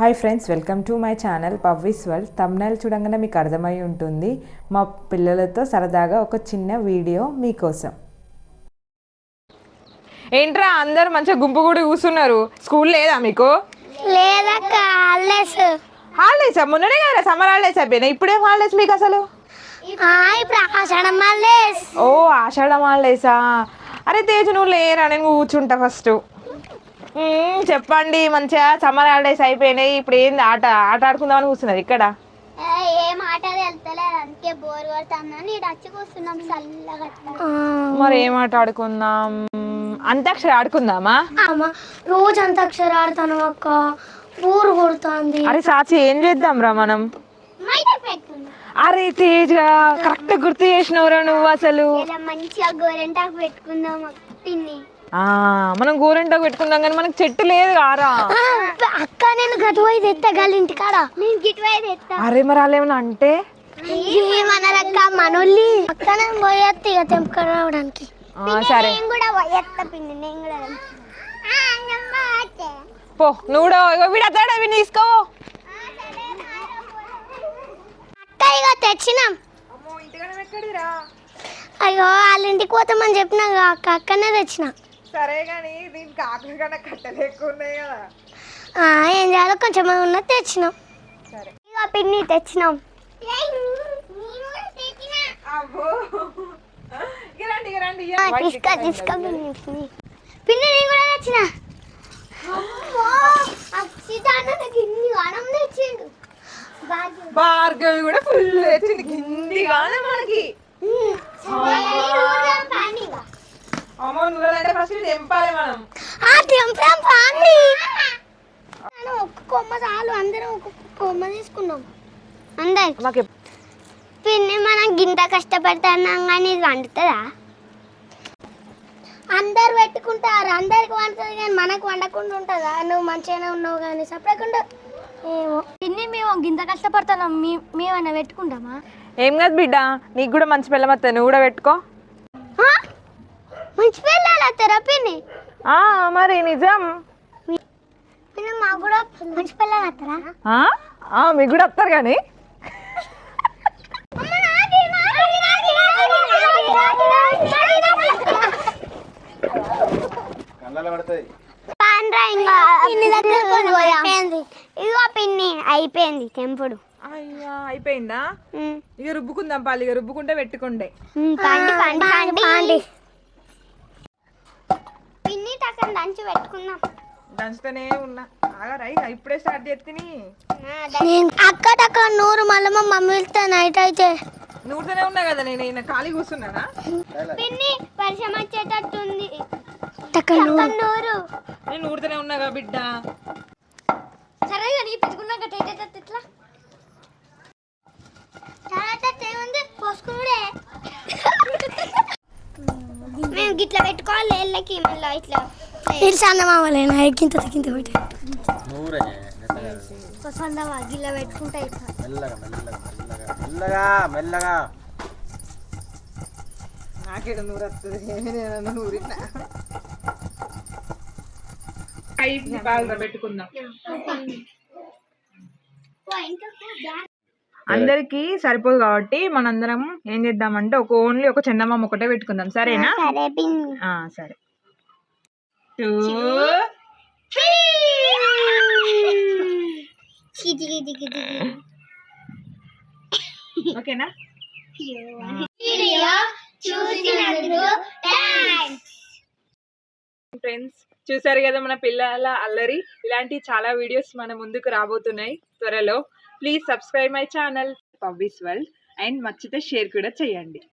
Hi friends welcome to my channel Pavvi's world thumbnail చూడంగానే మీకు అర్థమై ఉంటుంది. మా పిల్లలతో సరదాగా ఒక చిన్న వీడియో మీకోసం. ఏంట్రా అందరు మంచిగా గుంపు కూడా కూర్చున్నారు. స్కూల్ లేదా మీకు? హాలిడేస్ మొన్ననే కదా సమ్మర్ హాలిడేస్ అయిపోయినాయి. ఇప్పుడేం హాలిడేస్ మీకు అసలు? ఓ ఆషాఢం హాలిడేసా అరే తేజు నువ్వు లేరా? నేను కూర్చుంటా ఫస్ట్ చెప్పండి మంచిగా సమ్మర్ హాలిడేస్ అయిపోయినాయి. ఇప్పుడు ఏంది ఆట ఆట ఆడుకుందామని కూర్చున్నది ఇక్కడ. ఏం ఆట వెళ్తలేదు. అందుకే బోర్ కొడుతుందని ఇటు వచ్చి కూర్చున్నాం చల్లగా మరి ఏం ఆట ఆడుకుందాం? అంతాక్షరి ఆడుకుందామా? రోజు అంతాక్షరి ఆడతాను అక్క. బోర్ కొడుతుంది. అరే సాచి ఏం చేద్దాం రా మనం? అరే తేజ కరెక్ట్ గుర్తు చేసినవురా నువ్వు అసలు. మంచిగా గోరెంటాకు పెట్టుకుందాం పిన్ని. మనం గోరెంటాకు పెట్టుకుందాం కానీ మనకి చెట్టు లేదు కారా అక్క నేను గటువై తెత్తగాలి ఇంటికాడ. నేను గిటువై తెత్తా. అరే మరి వాళ్ళు ఏమన్నా అంటే? ఏమన్నారక్క మనోళ్ళి. అక్క నేను పోయేస్తా ఇక తెంపుకొని రావడానికి. సరే. నేను కూడా పోయేస్తా పిన్ని నేను కూడా పో నువ్వు కూడా ఇగో వీడు అతడు అవి తీసుకో అక్క ఇక తెచ్చినాం. అయ్యో వాళ్ళ ఇంటికి పోతామని చెప్పినా అక్క అక్కనే తెచ్చిన. సరే కానీ దీనికి ఆకలి కన్నా కట్టలు ఎక్కువ ఉన్నాయి కదా. ఆ, ఏం చేయాలో కొంచెం ఉన్నది తెచ్చినాం. సరే. ఇక పిన్ని తెచ్చినాం. అబ్బో. తీసుకో తీసుకో పిన్ని పిన్ని. పిన్ని నేను కూడా తెచ్చిన. భార్గవి కూడా ఫుల్ వచ్చింది కింది కానీ మనకి. అమ్మో నువ్వు ఫస్ట్ తెంపాలి మనం. ఆ టెంపరం పాండి ఒక్క కొమ్మ చాలు అందరం ఒక్కొక్క కొమ్మ తీసుకున్నాం. అందరు మాకు పిన్ని మనం గింత కష్టపడుతున్నాం కానీ ఇది వండుతుందా? అందరు పెట్టుకుంటారు అందరికి వండుతుంది కానీ మనకు వండకుండా ఉంటుందా? నువ్వు మంచిగానే ఉన్నావు కానీ సపరేకుండా ఏమో. పిన్ని మేము గింత కష్టపడుతున్నాం మీ మేమన్నా పెట్టుకుంటామా? ఏం కాదు బిడ్డ నీకు కూడా మంచి పిల్ల మత్త నువ్వు కూడా పెట్టుకో. మంచి పిల్లలు వస్తారా పిన్ని ఆ మరి నిజం. మాకు కూడా మంచి పిల్లలు వస్తారా ఆ? ఆ, మీకు కూడా వస్తారు కానీ. ఇదిగో పిన్ని అయిపోయింది తెంపుడు. అయ్యా అయిపోయిందా. ఇక రుబ్బుకుందాం పాలు ఇక రుబ్బుకుంటే పెట్టుకుండే. ఉమ్, పండి పండి. పండి. టక్కన దంచి పెట్టుకుందాం. దంచుతూనే ఉన్నా. ఆగరా ఇక ఇప్పుడే స్టార్ట్ చేతిని అక్క టక్క నూరు మళ్ళీ మా మమ్మీ వెళ్తా నైట్ అయితే. నూరుతూనే ఉన్నా కదా నేను ఈయన ఖాళీ కూర్చున్నానా? పిన్ని వర్షం వచ్చేటట్టుంది. నూరు. నేను నూరుతూనే ఉన్నాగా బిడ్డ. సరే కానీ పెట్టుకున్నాక పెట్టుకోవాలి ఇళ్ళకి మళ్ళీ ఇట్లా. తెలుసు అన్నమామలేనా గింత గింత పెట్టి సందమా గిట్లా పెట్టుకుంటా ఇట్లా మెల్లగా మెల్లగా మెల్లగా మెల్లగా మెల్లగా. నాకేడ నూరు వస్తుంది. నేను నూరినా అయిపోయింది పాలు పెట్టుకుందాం. అందరికి సరిపోదు కాబట్టి మనందరం ఏం చేద్దామంటే ఒక ఓన్లీ ఒక చందమామ ఒకటే పెట్టుకుందాం. సరేనా? సరే ఆ, టూ ఓకేనా? వీడియో చూసినందుకు థాంక్స్ ఫ్రెండ్స్ చూసారు కదా మన పిల్లల అల్లరి? ఇలాంటి చాలా వీడియోస్ మన ముందుకు రాబోతున్నాయి. త్వరలో. Please subscribe my channel Pavvi's world and మర్చితే share కూడా చేయండి.